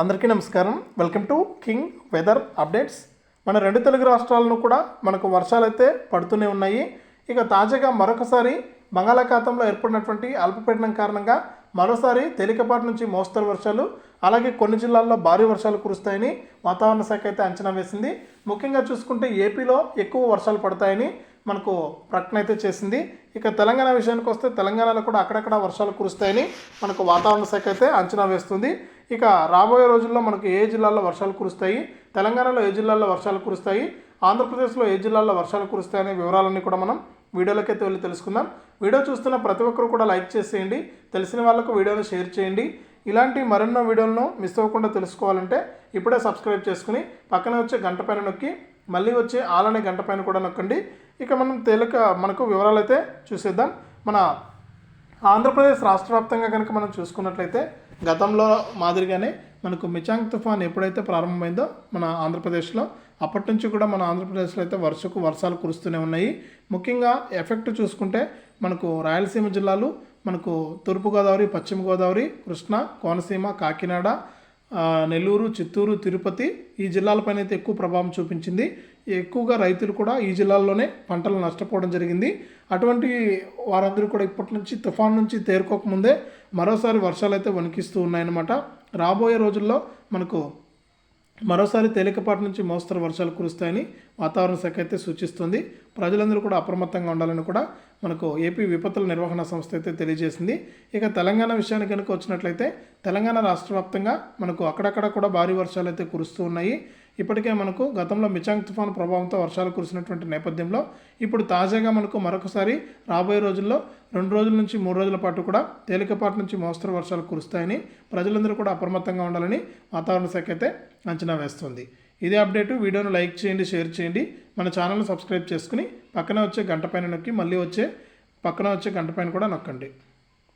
అందరికీ నమస్కారం. Welcome to king weather updates. మన రెండు తెలుగు రాష్ట్రాలను కూడా మనకు వర్షాలు అయితే పడుతూనే ఉన్నాయి. ఇక తాజాగా మరొకసారి బంగాళాఖాతంలో ఏర్పడినటువంటి అల్పపీడనం కారణంగా మరోసారి తేలికపాటి నుంచి మోస్తరు వర్షాలు అలాగే కొన్ని జిల్లాల్లో భారీ వర్షాలు కురుస్తాయని వాతావరణ శాఖ అయితే అంచనా వేసింది. ముఖ్యంగా చూసుకుంటే ఏపీలో ఎక్కువ వర్షాలు పడతాయని మనకు ప్రకటన అయితే చేసింది. ఇక తెలంగాణ విషయానికి వస్తే తెలంగాణలో కూడా అక్కడక్కడ వర్షాలు కురుస్తాయని మనకు వాతావరణ శాఖ అయితే అంచనా వేస్తుంది. ఇక రాబోయే రోజుల్లో మనకు ఏ జిల్లాల్లో వర్షాలు కురుస్తాయి? తెలంగాణలో ఏ జిల్లాల్లో వర్షాలు కురుస్తాయి? ఆంధ్రప్రదేశ్లో ఏ జిల్లాల్లో వర్షాలు కురుస్తాయనే వివరాలన్నీ కూడా మనం వీడియోలోకైతే వెళ్ళి తెలుసుకుందాం. వీడియో చూస్తున్న ప్రతి ఒక్కరు కూడా లైక్ చేసేయండి. తెలిసిన వాళ్ళకు వీడియోను షేర్ చేయండి. ఇలాంటి మరెన్నో వీడియోలను మిస్ అవ్వకుండా తెలుసుకోవాలంటే ఇప్పుడే సబ్స్క్రైబ్ చేసుకుని పక్కనే వచ్చే గంట పైన నొక్కి మళ్ళీ వచ్చే ఆలనే గంట పైన కూడా నొక్కండి. ఇక మనం తేలిక మనకు వివరాలు అయితే చూసేద్దాం. మన ఆంధ్రప్రదేశ్ రాష్ట్ర వ్యాప్తంగా కనుక మనం చూసుకున్నట్లయితే గతంలో మాదిరిగానే మనకు మిచాంగ్ తుఫాన్ ఎప్పుడైతే ప్రారంభమైందో మన ఆంధ్రప్రదేశ్లో అప్పటి నుంచి కూడా మన ఆంధ్రప్రదేశ్లో అయితే వర్షకు వర్షాలు కురుస్తూనే ఉన్నాయి. ముఖ్యంగా ఎఫెక్ట్ చూసుకుంటే మనకు రాయలసీమ జిల్లాలు మనకు తూర్పుగోదావరి పశ్చిమ గోదావరి కృష్ణా కోనసీమ కాకినాడ నెల్లూరు చిత్తూరు తిరుపతి ఈ జిల్లాలపైన అయితే ఎక్కువ ప్రభావం చూపించింది. ఎక్కువగా రైతులు కూడా ఈ జిల్లాల్లోనే పంటలు నష్టపోవడం జరిగింది. అటువంటి వారందరూ కూడా ఇప్పటి నుంచి తుఫాన్ నుంచి తేరుకోకముందే మరోసారి వర్షాలు అయితే వణికిస్తూ ఉన్నాయన్నమాట. రాబోయే రోజుల్లో మనకు మరోసారి తేలికపాటి నుంచి మోస్తరు వర్షాలు కురుస్తాయని వాతావరణ శాఖ అయితే సూచిస్తుంది. ప్రజలందరూ కూడా అప్రమత్తంగా ఉండాలని కూడా మనకు ఏపీ విపత్తుల నిర్వహణ సంస్థ అయితే తెలియజేసింది. ఇక తెలంగాణ విషయానికి కనుక వచ్చినట్లయితే తెలంగాణ రాష్ట్ర వ్యాప్తంగా మనకు అక్కడక్కడ కూడా భారీ వర్షాలు అయితే కురుస్తూ ఉన్నాయి. ఇప్పటికే మనకు గతంలో మిచాంగ్ తుఫాన్ ప్రభావంతో వర్షాలు కురిసినటువంటి నేపథ్యంలో ఇప్పుడు తాజాగా మనకు మరొకసారి రాబోయే రోజుల్లో రెండు రోజుల నుంచి మూడు రోజుల పాటు కూడా తేలికపాటి నుంచి మోస్తరు వర్షాలు కురుస్తాయని ప్రజలందరూ కూడా అప్రమత్తంగా ఉండాలని వాతావరణ శాఖ అయితే అంచనా వేస్తుంది. ఇదే అప్డేట్. వీడియోను లైక్ చేయండి షేర్ చేయండి. మన ఛానల్ని సబ్స్క్రైబ్ చేసుకుని పక్కన వచ్చే గంట పైన నొక్కి మళ్ళీ వచ్చే పక్కన వచ్చే గంట పైన కూడా నొక్కండి.